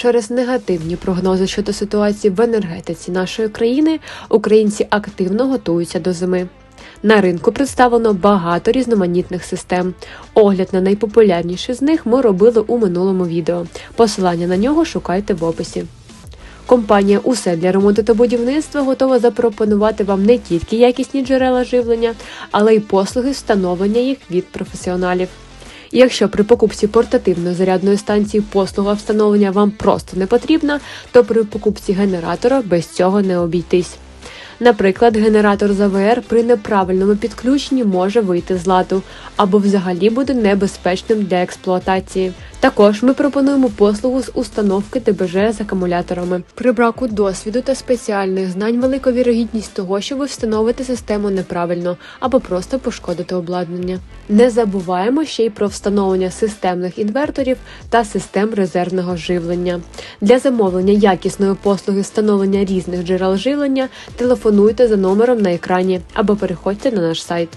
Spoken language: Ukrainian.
Через негативні прогнози щодо ситуації в енергетиці нашої країни українці активно готуються до зими. На ринку представлено багато різноманітних систем. Огляд на найпопулярніші з них ми робили у минулому відео. Посилання на нього шукайте в описі. Компанія Усе для ремонту та будівництва готова запропонувати вам не тільки якісні джерела живлення, але й послуги встановлення їх від професіоналів. Якщо при покупці портативної зарядної станції послуга встановлення вам просто не потрібна, то при покупці генератора без цього не обійтись. Наприклад, генератор з АВР при неправильному підключенні може вийти з ладу або взагалі буде небезпечним для експлуатації. Також ми пропонуємо послугу з установки ДБЖ з акумуляторами. При браку досвіду та спеціальних знань велика вірогідність того, що ви встановите систему неправильно або просто пошкодите обладнання. Не забуваємо ще й про встановлення системних інверторів та систем резервного живлення. Для замовлення якісної послуги встановлення різних джерел живлення телефонуйте за номером на екрані або переходьте на наш сайт.